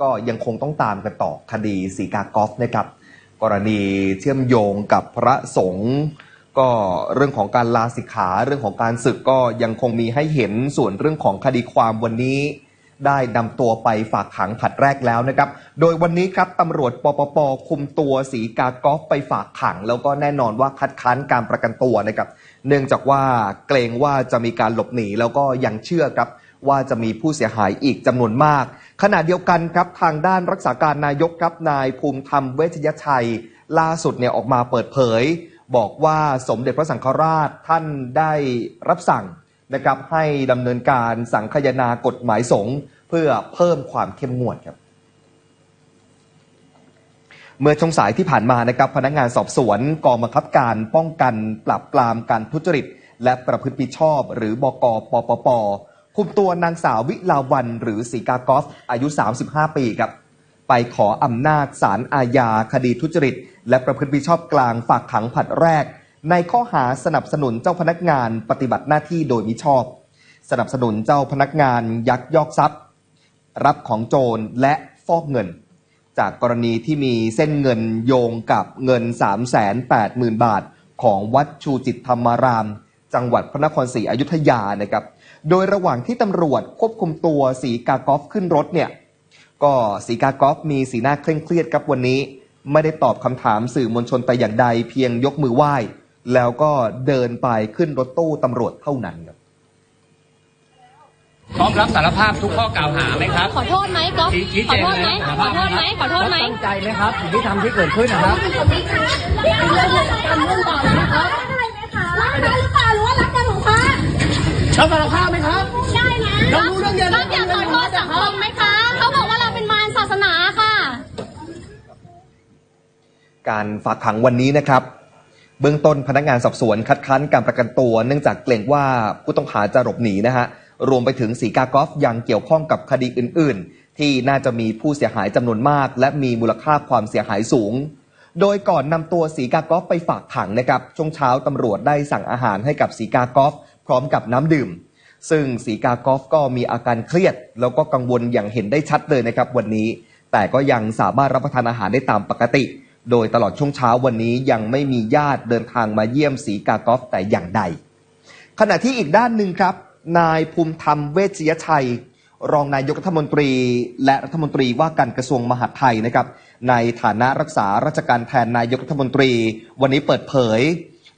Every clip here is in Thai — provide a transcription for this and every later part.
ก็ยังคงต้องตามกันต่อคดีสีกากอฟนะครับ กรณีเชื่อมโยงกับพระสงฆ์ก็เรื่องของการลาสิกขาเรื่องของการศึกก็ยังคงมีให้เห็นส่วนเรื่องของคดีความวันนี้ ได้นำตัวไปฝากขังผลัดแรกแล้วนะครับ โดยวันนี้ครับตำรวจปปปคุมตัวสีกากอฟไปฝากขัง แล้วก็แน่นอนว่าคัดค้านการประกันตัวนะครับ เนื่องจากว่าเกรงว่าจะมีการหลบหนีแล้วก็ยังเชื่อครับว่าจะมีผู้เสียหายอีกจำนวนมาก ขณะเดียวกันครับทางด้านรักษาการนายกครับนายภูมิธรรมเวชยชัย ล่าสุดเนี่ยออกมาเปิดเผย บอกว่าสมเด็จพระสังฆราชท่านได้รับสั่งนะครับให้ดำเนินการสังคยนากฎหมายสงฆ์เพื่อเพิ่มความเข้มงวดครับ เมื่อช่วงสายที่ผ่านมานะครับพนักงานสอบสวนกองบังคับการป้องกันปราบปรามการทุจริต และประพฤติผิดชอบ หรือบกปปป คุมตัวนางสาววิลาวันหรือสีกากอฟอายุ 35 ปีครับ ไปขออำนาจศาลอาญาคดีทุจริต และประพฤติผิชอบกลางฝากขังผัดแรก ในข้อหาสนับสนุนเจ้าพนักงานปฏิบัติหน้าที่โดยมิชอบ สนับสนุนเจ้าพนักงานยักยอกทรัพย์ รับของโจรและฟอกเงิน จากกรณีที่มีเส้นเงินโยงกับเงิน 380,000 บาท ของวัดชูจิตธรรมาราม จังหวัดพระนครศรีอยุธยานะครับ โดยระหว่างที่ตำรวจควบคุมตัวสีกากอฟขึ้นรถเนี่ย ก็สีกากอฟมีสีหน้าเคร่งเครียดครับวันนี้ ไม่ได้ตอบคำถามสื่อมวลชนแต่อย่างใดเพียงยกมือไหว้ แล้วก็เดินไปขึ้นรถตู้ตำรวจเท่านั้นครับพร้อมรับสารภาพทุกข้อกล่าวหาไหมครับ ขอโทษไหมก๊อฟชี้ชี้ขอแจงโทษไหมเลยขอโทษไหมขอโทษไหม ตั้งใจไหมครับสิ่งที่ทำที่เกิดขึ้นนะครับรั บสารภาพไหมครับ ได้นะเรารู้เรื่องเดียวก๊อฟอยากขอโทษสังคมไหมคะ เขาบอกว่าเราเป็นมารศาสนาค่ะ การฝากขังวันนี้นะครับ เบื้องต้นพนักงานสอบสวนคัดค้านการประกันตัว เนื่องจากเกรงว่าผู้ต้องหาจะหลบหนีนะฮะ รวมไปถึงสีกากอฟยังเกี่ยวข้องกับคดีอื่น ๆ ที่น่าจะมีผู้เสียหายจำนวนมาก และมีมูลค่าความเสียหายสูงโดยก่อนนำตัวสีกากอฟไปฝากขังนะครับ ช่วงเช้าตำรวจได้สั่งอาหารให้กับสีกากอฟ พร้อมกับน้ำดื่ม ซึ่งสีกากอฟก็มีอาการเครียด แล้วก็กังวลอย่างเห็นได้ชัดเลยนะครับวันนี้ แต่ก็ยังสามารถรับประทานอาหารได้ตามปกติ โดยตลอดช่วงเช้าวันนี้ยังไม่มีญาติเดินทางมาเยี่ยมสีกากอฟแต่อย่างใด ขณะที่อีกด้านหนึ่งครับ นายภูมิธรรมเวชยชัย รองนายกรัฐมนตรี และรัฐมนตรีว่าการกระทรวงมหาดไทยนะครับในฐานะรักษาราชการแทนนายกรัฐมนตรี วันนี้เปิดเผย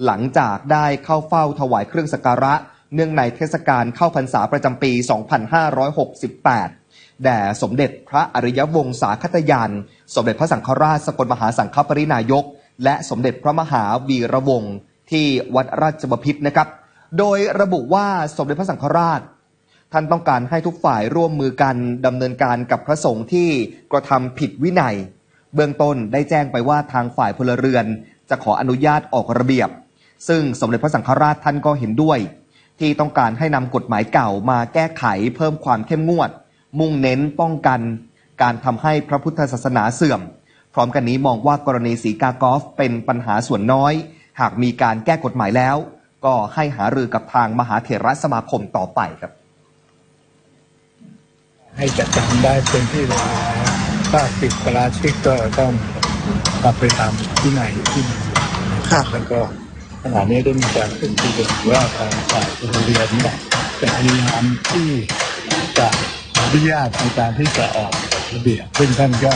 หลังจากได้เข้าเฝ้าถวายเครื่องสักการะ เนื่องในเทศกาลเข้าพรรษาประจำปี 2568 แด่สมเด็จพระอริยวงศาคตยาน สมเด็จพระสังฆราชสกลมหาสังฆปรินายก และสมเด็จพระมหาวีระวงศ์ที่วัดราชบพิตรนะครับ โดยระบุว่าสมเด็จพระสังฆราช ท่านต้องการให้ทุกฝ่ายร่วมมือกันดำเนินการกับพระสงฆ์ที่กระทำผิดวินัย เบื้องต้นได้แจ้งไปว่าทางฝ่ายพลเรือนจะขออนุญาตออกระเบียบ ซึ่งสมเด็จพระสังฆราชท่านก็เห็นด้วย ที่ต้องการให้นำกฎหมายเก่ามาแก้ไขเพิ่มความเข้มงวด มุ่งเน้นป้องกัน การทำให้พระพุทธศาสนาเสื่อม พร้อมกันนี้มองว่ากรณีสีกากอฟเป็นปัญหาส่วนน้อย หากมีการแก้กฎหมายแล้ว ก็ให้หารือกับทางมหาเถรสมาคมต่อไปครับ ให้จัดการได้เต็มที่เลยถ้าปิดปราชิกก็ต้องกลับไปตามที่ไหนที่มีครับแล้วก็ ขณะนี้ได้มีการขึ้นที่เด็ว่าทางฝ่ายโรงเรียนเนี่ยจะพยายามที่จะอนุญาตในการที่จะออกระเบียบซึ่งท่านก็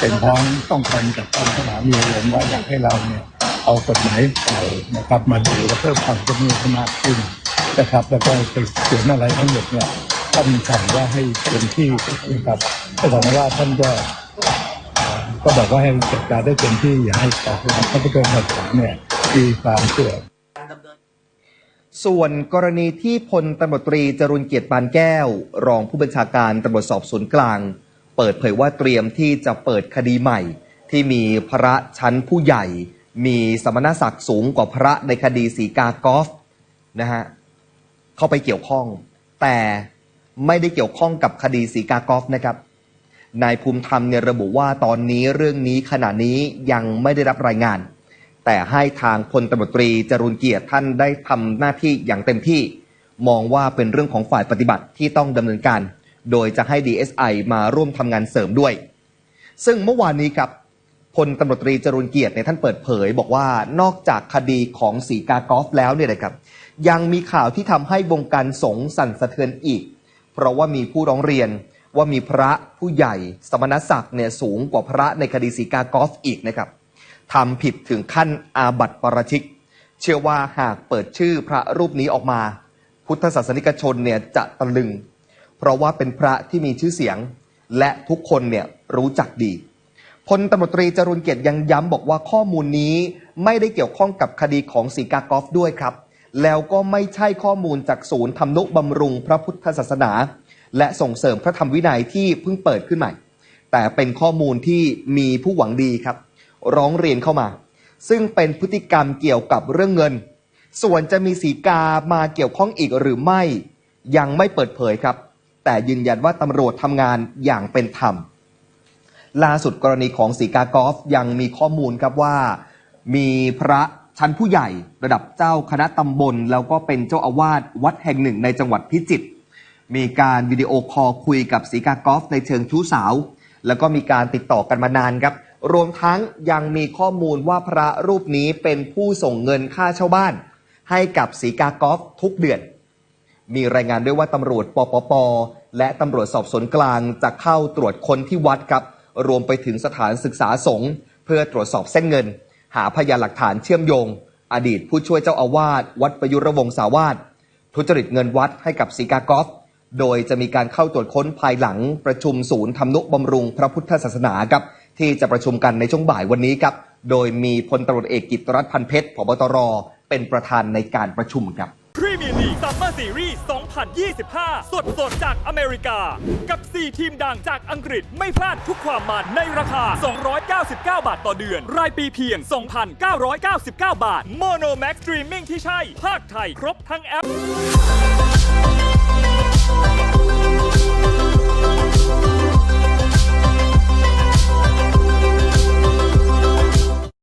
เป็นพ้องต้องกันกับทานสนามเรียนว่าอยากให้เราเนี่ยเอากฎหมายเก่านะครับมาดูและเพิ่มความเข้มงวดมากขึ้นนะครับ แล้วก็สืบสวนอะไรทั้งหมดเนี่ยท่านสั่งว่าให้เต็มที่นะครับแต่ถามว่าท่านก็ก็บอกว่าให้จัดการได้เต็มที่อย่าให้ต่อพระพุทธศาสนาเนี่ย มีความเสื่อมส่วนกรณีที่พลตำรวจตรีจรุนเกียรติปานแก้ว รองผู้บัญชาการตำรวจสอบสวนกลาง เปิดเผยว่าเตรียมที่จะเปิดคดีใหม่ ที่มีพระชั้นผู้ใหญ่ มีสมณศักดิ์สูงกว่าพระในคดีสีกากอฟนะฮะเข้าไปเกี่ยวข้อง แต่ไม่ได้เกี่ยวข้องกับคดีสีกากอฟนะครับนายภูมิธรรมเนี่ยระบุว่าตอนนี้เรื่องนี้ขณะนี้ยังไม่ได้รับรายงาน แต่ให้ทางพลตำรวจตรีจรุนเกียรติท่านได้ทำหน้าที่อย่างเต็มที่ มองว่าเป็นเรื่องของฝ่ายปฏิบัติที่ต้องดำเนินการ โดยจะให้ DSI มาร่วมทำงานเสริมด้วย ซึ่งเมื่อวานนี้ครับพลตำรวจตรีจรุนเกียรติเนี่ยท่านเปิดเผย บอกว่านอกจากคดีของสีกากอฟแล้วเนี่ยนะครับ ยังมีข่าวที่ทำให้วงการสงฆ์สั่นสะเทือนอีก เพราะว่ามีผู้ร้องเรียนว่ามีพระผู้ใหญ่ สมณศักดิ์เนี่ยสูงกว่าพระในคดีสีกากอฟอีกนะครับ ทำผิดถึงขั้นอาบัติปราชิก เชื่อว่าหากเปิดชื่อพระรูปนี้ออกมา พุทธศาสนิกชนเนี่ยจะตะลึง เพราะว่าเป็นพระที่มีชื่อเสียง และทุกคนเนี่ยรู้จักดีพลตำรวจตรีจรุนเกียรติยังย้ำบอกว่าข้อมูลนี้ไม่ได้เกี่ยวข้องกับคดีของสีกากอฟด้วยครับ แล้วก็ไม่ใช่ข้อมูลจากศูนย์ทำนุบำรุงพระพุทธศาสนา และส่งเสริมพระธรรมวินัยที่เพิ่งเปิดขึ้นใหม่ แต่เป็นข้อมูลที่มีผู้หวังดีครับ ร้องเรียนเข้ามา ซึ่งเป็นพฤติกรรมเกี่ยวกับเรื่องเงิน ส่วนจะมีสีกามาเกี่ยวข้องอีกหรือไม่ยังไม่เปิดเผยครับ แต่ยืนยันว่าตำรวจทำงานอย่างเป็นธรรม ล่าสุดกรณีของสีกากอฟยังมีข้อมูลครับว่า มีพระชั้นผู้ใหญ่ระดับเจ้าคณะตำบล แล้วก็เป็นเจ้าอาวาสวัดแห่งหนึ่งในจังหวัดพิจิตรมีการวิดีโอคอลคุยกับสีกากอฟในเชิงชู้สาว แล้วก็มีการติดต่อกันมานานครับ รวมทั้งยังมีข้อมูลว่าพระรูปนี้เป็นผู้ส่งเงินค่าเช่าบ้าน ให้กับสีกากอฟทุกเดือน มีรายงานด้วยว่าตำรวจปปป และตำรวจสอบสวนกลางจะเข้าตรวจคนที่วัดครับ รวมไปถึงสถานศึกษาสงฆ์เพื่อตรวจสอบเส้นเงิน หาพยานหลักฐานเชื่อมโยง อดีตผู้ช่วยเจ้าอาวาสวัดประยุรวงศาวาสทุจริตเงินวัดให้กับสีกากอฟโดยจะมีการเข้าตรวจค้นภายหลังประชุมศูนย์ทำนุบำรุงพระพุทธศาสนาครับ ที่จะประชุมกันในช่วงบ่ายวันนี้ครับ โดยมีพลตำรวจเอกกิตติรัตน์พันเพชรผบตร เป็นประธานในการประชุมครับพรีเมียร์ลีกซัมเมอร์ซีรีส์ 2025 สดสดจากอเมริกา กับ 4 ทีมดังจากอังกฤษไม่พลาดทุกความมันในราคา 299 บาทต่อเดือน รายปีเพียง 2,999 บาท โมโนแม็กสตรีมมิ่งที่ใช่ ภาคไทยครบทั้งแอป